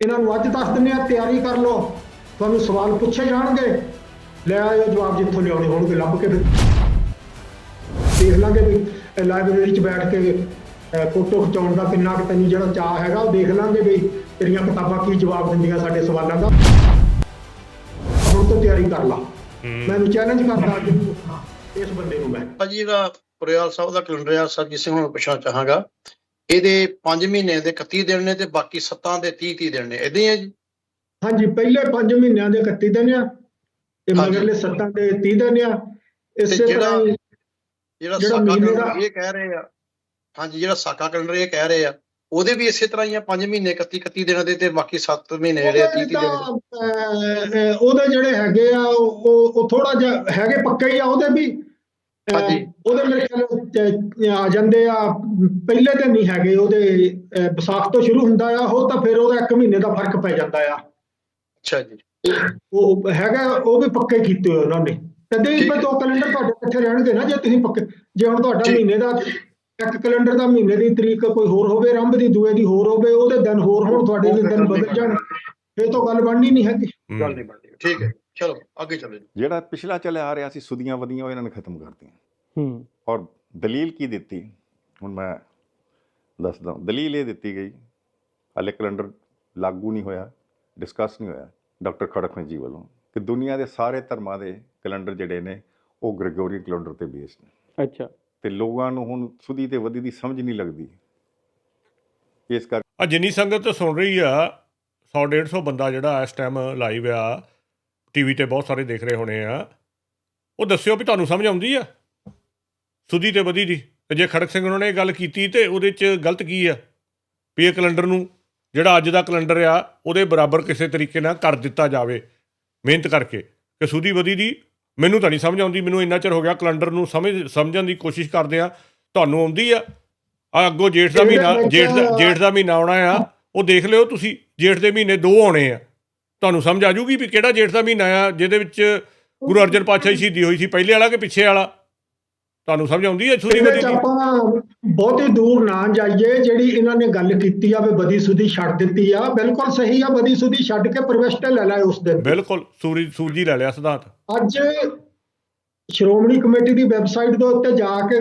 ਇਹਨਾਂ ਨੂੰ ਅੱਜ ਦੱਸ ਦਿੰਦੇ ਆ ਤਿਆਰੀ ਕਰ ਲਓ। ਤੁਹਾਨੂੰ ਸਵਾਲ ਪੁੱਛੇ ਜਾਣਗੇ। ਲੈ ਆਇਓ ਜਵਾਬ ਜਿੱਥੋਂ ਲਿਆਉਣੇ ਹੋਣਗੇ ਲੱਭ ਕੇ ਫਿਰ। ਦੇਖ ਲਾਂਗੇ ਵੀ ਲਾਇਬ੍ਰੇਰੀ 'ਚ ਬੈਠ ਕੇ ਫੋਟੋ ਖਿਚਾਉਣ ਦਾ ਕਿੰਨਾ ਕੁ ਤੈਨੂੰ ਜਿਹੜਾ ਚਾਹ ਹੈਗਾ ਉਹ ਦੇਖ ਲਾਂਗੇ ਵੀ ਤੇਰੀਆਂ ਕਿਤਾਬਾਂ ਕੀ ਜਵਾਬ ਦਿੰਦੀਆਂ ਸਾਡੇ ਸਵਾਲਾਂ ਦਾ। ਹੁਣ ਤੋਂ ਤਿਆਰੀ ਕਰ ਲਾ। ਮੈਂ ਚੈਲੰਜ ਕਰਦਾ ਅੱਜ। ਇਸ ਬੰਦੇ ਨੂੰ ਮੈਂ। ਭਾਜੀ ਜਿਹੜਾ ਪੁਰਿਆਲ ਸਾਹਿਬ ਦਾ ਕੈਲੰਡਰ ਆ ਸਰਜੀਤ ਸਿੰਘ ਨੂੰ ਪੁੱਛਣਾ ਚਾਹਾਂਗਾ ਇਹਦੇ 5 ਮਹੀਨੇ ਦੇ 31 ਦਿਨ ਨੇ ਤੇ ਬਾਕੀ 7 ਦੇ 30 30 ਦਿਨ ਨੇ ਇਦਾਂ ਹੀ ਹੈ ਜੀ ਹਾਂਜੀ ਪਹਿਲੇ 5 ਮਹੀਨਿਆਂ ਦੇ 31 ਦਿਨ ਆ ਤੇ। ਮਗਰਲੇ 7 ਦੇ 30 ਦਿਨ ਆ ਇਸੇ ਤਰ੍ਹਾਂ ਜਿਹੜਾ ਸਾਕਾ ਕੈਲੰਡਰ ਇਹ ਕਹਿ ਰਹੇ ਆ ਹਾਂਜੀ ਜਿਹੜਾ ਸਾਕਾ ਕੈਲੰਡਰ ਇਹ ਕਹਿ ਰਹੇ ਆ ਉਹਦੇ ਵੀ ਇਸੇ ਤਰ੍ਹਾਂ ਹੀ ਆ 5 ਮਹੀਨੇ 31 31 ਦਿਨਾਂ ਦੇ ਤੇ ਬਾਕੀ 7 ਮਹੀਨੇ ਜਿਹੜੇ ਆ 30 30 ਦਿਨ। ਉਹਦੇ ਜਿਹੜੇ ਹੈਗੇ ਆ ਉਹ ਥੋੜਾ ਜਿਹਾ ਹੈਗੇ ਪੱਕੇ ਹੀ ਆ ਉਹਦੇ ਵੀ। ਉਹਦੇ ਮੇਰੇ ਖਿਆਲ ਆ ਜਾਂਦੇ ਆ ਪਹਿਲੇ ਦਿਨ ਨਹੀਂ ਹੈਗੇ ਉਹਦੇ ਵਿਸਾਖ ਤੋਂ ਸ਼ੁਰੂ ਹੁੰਦਾ ਆ ਉਹ ਤਾਂ ਫਿਰ ਉਹਦਾ ਇੱਕ ਮਹੀਨੇ ਦਾ ਫ਼ਰਕ ਪੈ ਜਾਂਦਾ ਆ। ਅੱਛਾ ਜੀ। ਉਹ ਹੈਗਾ ਉਹ ਵੀ ਪੱਕੇ ਕੀਤੇ ਹੋਏ ਉਹਨਾਂ ਨੇ। ਕਦੇ ਹੈ। ਦੋ ਕੈਲੰਡਰ ਤੁਹਾਡੇ ਇਕੱਠੇ ਰਹਿਣਗੇ ਨਾ ਜੇ ਤੁਸੀਂ ਪੱਕੇ ਜੇ ਹੁਣ ਤੁਹਾਡਾ। ਮਹੀਨੇ ਦਾ ਇੱਕ ਕੈਲੰਡਰ ਦਾ ਮਹੀਨੇ ਦੀ ਤਰੀਕ ਕੋਈ ਹੋਰ ਹੋਵੇ ਰੰਭ ਦੀ ਦੂਏ ਦੀ ਹੋਰ ਹੋਵੇ ਉਹਦੇ ਦਿਨ ਹੋਰ ਹੋਣ ਤੁਹਾਡੇ ਦੇ ਦਿਨ ਬਦਲ ਜਾਣ। ਇਹ ਤਾਂ ਗੱਲ ਬਣਨੀ ਨਹੀਂ ਹੈਗੀ। ਗੱਲ ਨਹੀਂ ਬਣਦੀ। ਠੀਕ ਹੈ। ਚਲੋ ਅੱਗੇ ਚੱਲੋ ਜੀ। ਜਿਹੜਾ ਪਿਛਲਾ ਚੱਲਿਆ ਆ ਰਿਹਾ ਸੀ ਸੁਦੀਆਂ ਵਧੀਆਂ ਉਹ ਇਹਨਾਂ ਨੇ ਖਤਮ ਕਰਤੀਆਂ ਹੂੰ। ਔਰ ਦਲੀਲ ਕੀ ਦਿੱਤੀ? ਹੁਣ ਮੈਂ ਦੱਸਦਾ ਦਲੀਲ ਇਹ ਦਿੱਤੀ ਗਈ ਹਾਲੇ ਕੈਲੰਡਰ ਲਾਗੂ ਨਹੀਂ ਹੋਇਆ ਡਿਸਕਸ ਨਹੀਂ ਹੋਇਆ ਡਾਕਟਰ ਖੜਕਵੰਤ ਜੀ ਵੱਲੋਂ ਕਿ ਦੁਨੀਆ ਦੇ ਸਾਰੇ ਧਰਮਾਂ ਦੇ ਕੈਲੰਡਰ ਜਿਹੜੇ ਨੇ ਉਹ ਗ੍ਰੈਗੋਰੀਅਨ ਕੈਲੰਡਰ ਤੇ ਬੇਸਡ ਨੇ। ਅੱਛਾ। ਤੇ ਲੋਕਾਂ ਨੂੰ ਹੁਣ ਸੁਦੀ ਤੇ ਵਧੀ ਦੀ ਸਮਝ ਨਹੀਂ ਲੱਗਦੀ। ਇਸ ਕਰ ਆ ਜਿੰਨੀ ਸੰਗਤ ਸੁਣ ਰਹੀ ਆ 100 150 ਬੰਦਾ ਜਿਹੜਾ ਇਸ ਟਾਈਮ ਲਾਈਵ ਆ ਟੀਵੀ ਤੇ ਬਹੁਤ ਸਾਰੇ ਦੇਖ ਰਹੇ ਹੋਣੇ ਆ। ਉਹ ਦੱਸਿਓ ਵੀ ਤੁਹਾਨੂੰ ਸਮਝ ਆਉਂਦੀ ਆ। ਸੁਦੀ ਤੇ ਵਧੀ ਦੀ। ਤੇ ਜੇ ਖੜਕ ਸਿੰਘ ਉਹਨਾਂ ਨੇ ਇਹ ਗੱਲ ਕੀਤੀ ਤੇ ਉਹਦੇ 'ਚ ਗਲਤ ਕੀ ਆ? ਵੀ ਇਹ ਕੈਲੰਡਰ ਨੂੰ ਜਿਹੜਾ ਅੱਜ ਦਾ ਕੈਲੰਡਰ ਆ ਉਹਦੇ ਬਰਾਬਰ ਕਿਸੇ ਤਰੀਕੇ ਨਾਲ ਕਰ ਦਿੱਤਾ ਜਾਵੇ। ਮਿਹਨਤ ਕਰਕੇ। ਕਿ ਸੁਦੀ ਵਧੀ ਦੀ ਮੈਨੂੰ ਤਾਂ ਨਹੀਂ ਸਮਝ ਆਉਂਦੀ। ਮੈਨੂੰ ਇੰਨਾ ਚਿਰ ਹੋ ਗਿਆ ਕੈਲੰਡਰ ਨੂੰ ਸਮਝ ਸਮਝਣ ਦੀ ਕੋਸ਼ਿਸ਼ ਕਰਦੇ ਆ। ਤੁਹਾਨੂੰ ਆਉਂਦੀ ਆ। ਆ ਅੱਗੋਂ ਜੇਠ ਦਾ ਮਹੀਨਾ ਜੇਠ ਦਾ ਜੇਠ ਦਾ ਮਹੀਨਾ ਆਉਣਾ ਆ ਉਹ ਦੇਖ ਲਿਓ ਤੁਸੀਂ। ਜੇਠ ਦੇ ਮਹੀਨੇ ਦੋ ਆਉਣੇ ਆ। ਤੁਹਾਨੂੰ ਸਮਝ ਆ ਜੂਗੀ ਵੀ ਕਿਹੜਾ ਜੇਠ ਦਾ ਮਹੀਨਾ ਆ ਜਿਹਦੇ ਵਿੱਚ ਗੁਰੂ ਅਰਜਨ ਪਾਤਸ਼ਾਹ ਦੀ ਸ਼ਹੀਦੀ ਹੋਈ ਸੀ ਪਹਿਲੇ ਵਾਲਾ ਕਿ ਪਿੱਛੇ ਵਾਲਾ? ਤੁਹਾਨੂੰ ਸਮਝ ਆਉਂਦੀ ਹੈ ਚ ਦੀ ਆਪਾਂ ਬਹੁਤੀ ਦੂਰ ਨਾ ਜਾਈਏ ਜਿਹੜੀ ਇਹਨਾਂ ਨੇ ਗੱਲ ਕੀਤੀ ਆ ਵੀ ਬਦੀ ਸੁਦੀ ਛੱਡ ਦਿੱਤੀ ਆ ਬਿਲਕੁਲ ਸਹੀ ਆ ਬਦੀ ਸੁਦੀ ਛੱਡ ਕੇ ਪ੍ਰਵਿਸ਼ਟੇ ਲੈ ਲੈ ਉਸ ਦਿਨ। ਬਿਲਕੁਲ ਸੂਰੀ ਸੂਰਜੀ ਲੈ ਲਿਆ ਸਿਧਾਂਤ। ਅੱਜ ਸ਼੍ਰੋਮਣੀ ਕਮੇਟੀ ਦੀ ਵੈਬਸਾਈਟ ਦੇ ਉੱਤੇ ਜਾ ਕੇ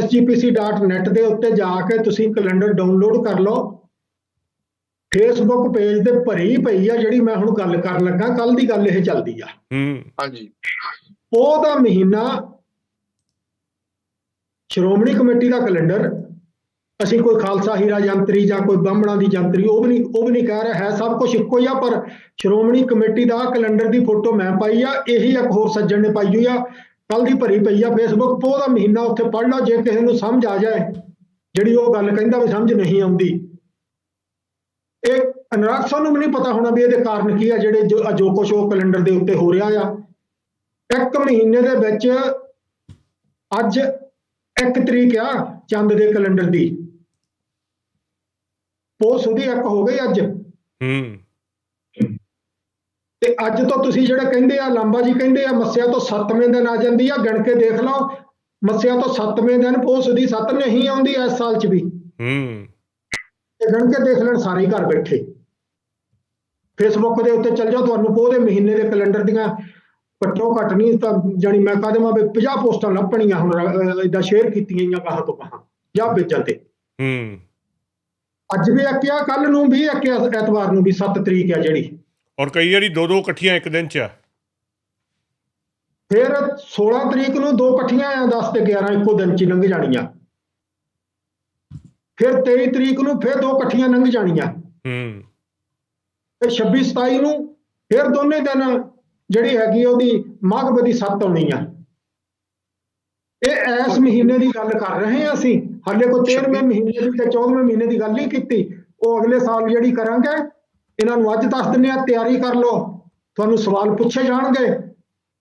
sgpc.net ਦੇ ਉੱਤੇ ਜਾ ਕੇ ਤੁਸੀਂ ਕੈਲੰਡਰ ਡਾਊਨਲੋਡ ਕਰ ਲਓ। ਫੇਸਬੁੱਕ ਪੇਜ ਤੇ ਭਰੀ ਪਈ ਆ ਜਿਹੜੀ ਮੈਂ ਹੁਣ ਗੱਲ ਕਰਨ ਲੱਗਾ ਕੱਲ ਦੀ ਗੱਲ ਇਹ ਚੱਲਦੀ ਆ। ਹੂੰ। ਹਾਂਜੀ। ਉਹ ਦਾ ਮਹੀਨਾ ਸ਼੍ਰੋਮਣੀ ਕਮੇਟੀ ਦਾ ਕੈਲੰਡਰ ਅਸੀਂ ਕੋਈ ਖਾਲਸਾ ਹੀਰਾ ਜੰਤਰੀ ਜਾਂ ਕੋਈ ਬ੍ਰਾਹਮਣਾਂ ਦੀ ਜੰਤਰੀ ਉਹ ਵੀ ਨਹੀਂ ਉਹ ਵੀ ਨਹੀਂ ਕਹਿ ਰਿਹਾ ਹੈ ਸਭ ਕੁਝ ਇੱਕੋ ਹੀ ਆ ਪਰ ਸ਼੍ਰੋਮਣੀ ਕਮੇਟੀ ਦਾ ਕੈਲੰਡਰ ਦੀ ਫੋਟੋ ਮੈਂ ਪਾਈ ਆ ਇਹੀ ਇੱਕ ਹੋਰ ਸੱਜਣ ਨੇ ਪਾਈ ਹੋਈ ਆ ਕੱਲ ਦੀ ਭਰੀ ਪਈ ਆ ਫੇਸਬੁੱਕ ਪੋ ਦਾ ਮਹੀਨਾ ਉੱਥੇ ਪੜ੍ਹ ਲਓ ਜੇ ਕਿਸੇ ਨੂੰ ਸਮਝ ਆ ਜਾਏ ਜਿਹੜੀ ਉਹ ਗੱਲ ਕਹਿੰਦਾ ਵੀ ਸਮਝ ਨਹੀਂ ਆਉਂਦੀ। ਇਹ ਅਨੁਰਾਗ ਸਾਨੂੰ ਵੀ ਨਹੀਂ ਪਤਾ ਹੋਣਾ ਵੀ ਇਹਦੇ ਕਾਰਨ ਕੀ ਆ ਜਿਹੜੇ ਜੋ ਜੋ ਕੁਛ ਉਹ ਕੈਲੰਡਰ ਦੇ ਉੱਤੇ ਹੋ ਰਿਹਾ ਆ। ਇੱਕ ਮਹੀਨੇ ਦੇ ਵਿੱਚ ਅੱਜ ਇੱਕ ਤਰੀਕ ਆ ਚੰਦ ਦੇ ਕੈਲੰਡਰ ਦੀ। ਪੋਸ ਉਹਦੀ ਇੱਕ ਹੋ ਗਈ ਅੱਜ। ਹੂੰ। ਤੇ ਅੱਜ ਤੋਂ ਤੁਸੀਂ ਜਿਹੜੇ ਕਹਿੰਦੇ ਆ ਲਾਂਬਾ ਜੀ ਕਹਿੰਦੇ ਆ ਮੱਸਿਆ ਤੋਂ 7ਵੇਂ ਦਿਨ ਆ ਜਾਂਦੀ ਆ ਗਣ ਕੇ ਦੇਖ ਲਓ। ਮੱਸਿਆ ਤੋਂ 7ਵੇਂ ਦਿਨ ਪੋਸ ਦੀ 7 ਨਹੀਂ ਆਉਂਦੀ ਇਸ ਸਾਲ 'ਚ ਵੀ। ਹੂੰ। ਤੇ ਗਣ ਕੇ ਦੇਖ ਲੈਣ ਸਾਰੇ ਘਰ ਬੈਠੇ। ਫੇਸਬੁੱਕ ਦੇ ਉੱਤੇ ਚੱਲ ਜਾਓ ਤੁਹਾਨੂੰ ਦੇ ਮਹੀਨੇ ਦੇ ਕੈਲੰਡਰ ਦੀਆਂ ਘੱਟੋ ਘੱਟ ਨਹੀਂ ਤਾਂ ਜਾਨੀ ਮੈਂ ਕਹਦੇ ਮਾ ਵੀ 50 ਪੋਸਟਾਂ ਲੱਭਣੀਆਂ ਹੁਣ ਇਦਾਂ ਸ਼ੇਅਰ ਕੀਤੀਆਂ ਗਈਆਂ ਕਹਾਂ ਤੋਂ ਕਹਾਂ ਜਾਂ ਵੇਚਣ ਤੇ। ਹੂੰ। ਅੱਜ ਵੀ ਇੱਕ ਆ ਕੱਲ ਨੂੰ ਵੀ ਇੱਕ ਆ, ਐਤਵਾਰ ਨੂੰ ਵੀ 7 ਤਰੀਕ ਆ ਜਿਹੜੀ। ਔਰ ਕਈ ਵਾਰੀ ਦੋ ਦੋ ਇਕੱਠੀਆਂ ਇੱਕ ਦਿਨ 'ਚ ਆ। ਫਿਰ 16 ਤਰੀਕ ਨੂੰ ਦੋ ਇਕੱਠੀਆਂ ਆ 10 ਤੇ 11 ਇੱਕੋ ਦਿਨ ਚ ਲੰਘ ਜਾਣੀਆਂ। ਫਿਰ 23 ਤਰੀਕ ਨੂੰ ਫਿਰ ਦੋ ਇਕੱਠੀਆਂ ਲੰਘ ਜਾਣੀਆਂ। ਹੂੰ। ਤੇ 26 27 ਨੂੰ ਫਿਰ ਦੋਨੇ ਦਿਨ ਜਿਹੜੀ ਹੈਗੀ ਆ ਉਹਦੀ ਮਾਘਬਦੀ ਸੱਤ ਆਉਣੀ ਆ। ਇਹ ਐਸ ਮਹੀਨੇ ਦੀ ਗੱਲ ਕਰ ਰਹੇ ਹਾਂ ਅਸੀਂ। ਹਾਲੇ ਕੋਈ 13ਵੇਂ ਮਹੀਨੇ ਦੀ ਤੇ 14ਵੇਂ ਮਹੀਨੇ ਦੀ ਗੱਲ ਨਹੀਂ ਕੀਤੀ। ਉਹ ਅਗਲੇ ਸਾਲ ਜਿਹੜੀ ਕਰਾਂਗੇ ਇਹਨਾਂ ਨੂੰ ਅੱਜ ਦੱਸ ਦਿੰਦੇ ਆ ਤਿਆਰੀ ਕਰ ਲਓ। ਤੁਹਾਨੂੰ ਸਵਾਲ ਪੁੱਛੇ ਜਾਣਗੇ।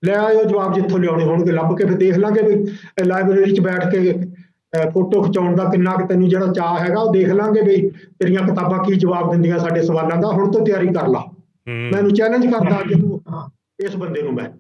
ਲੈ ਆਇਓ ਜਵਾਬ ਜਿੱਥੋਂ ਲਿਆਉਣੇ ਹੋਣਗੇ ਲੱਭ ਕੇ ਫਿਰ ਦੇਖ ਲਾਂਗੇ ਵੀ ਲਾਇਬ੍ਰੇਰੀ 'ਚ ਬੈਠ ਕੇ ਫੋਟੋ ਖਿਚਾਉਣ ਦਾ ਕਿੰਨਾ ਕੁ ਤੈਨੂੰ ਜਿਹੜਾ ਚਾਹ ਹੈਗਾ ਉਹ ਦੇਖ ਲਾਂਗੇ ਵੀ ਤੇਰੀਆਂ ਕਿਤਾਬਾਂ ਕੀ ਜਵਾਬ ਦਿੰਦੀਆਂ ਸਾਡੇ ਸਵਾਲਾਂ ਦਾ ਹੁਣ ਤੋਂ ਤਿਆਰੀ ਕਰ ਲਾ। ਮੈਨੂੰ ਚੈਲੰਜ ਕਰਦਾ ਅੱਜ ਨੂੰ ਇਸ ਬੰਦੇ ਨੂੰ ਮੈਂ।